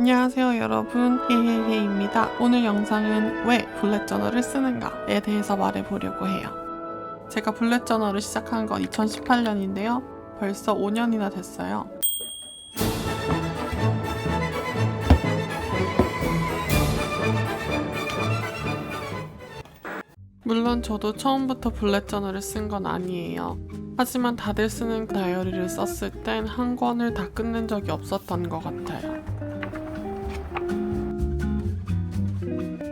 안녕하세요 여러분. 헤헤헤입니다. 오늘 영상은 왜 블랙 저널을 쓰는가에 대해서 말해보려고 해요. 제가 블랙 저널을 시작한 건 2018년인데요. 벌써 5년이나 됐어요. 물론 저도 처음부터 블랙 저널을 쓴 건 아니에요. 하지만 다들 쓰는 다이어리를 썼을 땐 한 권을 다 끝낸 적이 없었던 것 같아요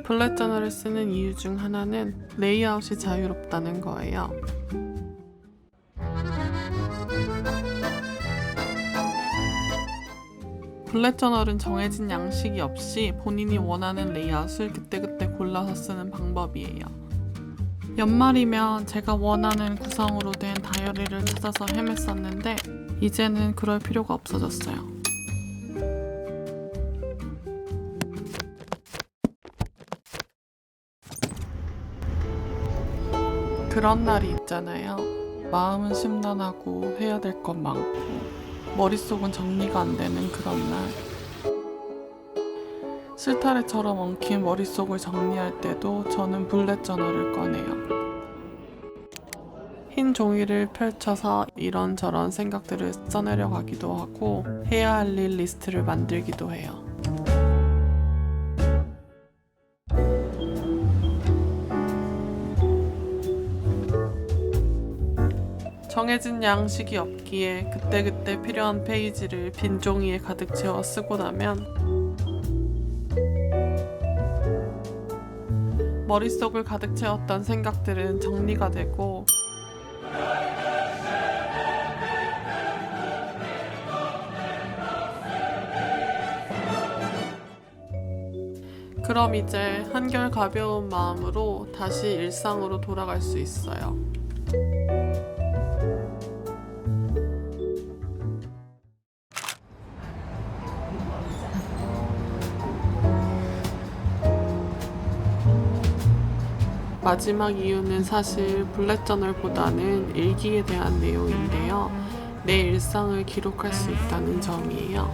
블랙 저널을 쓰는 이유 중 하나는 레이아웃이 자유롭다는 거예요. 블랙 저널은 정해진 양식이 없이 본인이 원하는 레이아웃을 그때그때 골라서 쓰는 방법이에요. 연말이면 제가 원하는 구성으로 된 다이어리를 찾아서 헤맸었는데 이제는 그럴 필요가 없어졌어요. 그런 날이 있잖아요. 마음은 심란하고 해야 될것 많고 머릿속은 정리가 안 되는 그런 날. 실타래처럼 엉킨 머릿속을 정리할 때도 저는 블랙 저널을 꺼내요. 흰 종이를 펼쳐서 이런저런 생각들을 써내려 가기도 하고 해야 할 일 리스트를 만들기도 해요. 정해진 양식이 없기에 그때그때 필요한 페이지를 빈 종이에 가득 채워 쓰고 나면 머릿속을 가득 채웠던 생각들은 정리가 되고 그럼 이제 한결 가벼운 마음으로 다시 일상으로 돌아갈 수 있어요. 마지막 이유는 사실 블랙 저널보다는 일기에 대한 내용인데요. 내 일상을 기록할 수 있다는 점이에요.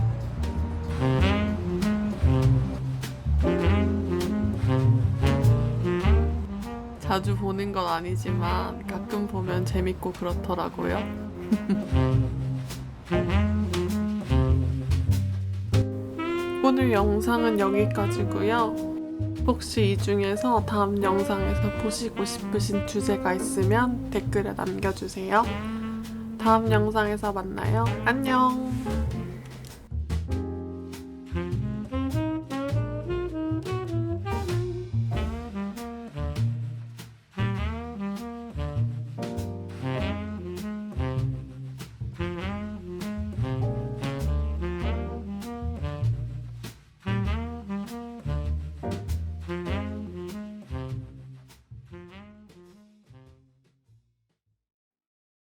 자주 보는 건 아니지만 가끔 보면 재밌고 그렇더라고요. 오늘 영상은 여기까지고요. 혹시 이 중에서 다음 영상에서 보시고 싶으신 주제가 있으면 댓글에 남겨주세요. 다음 영상에서 만나요. 안녕!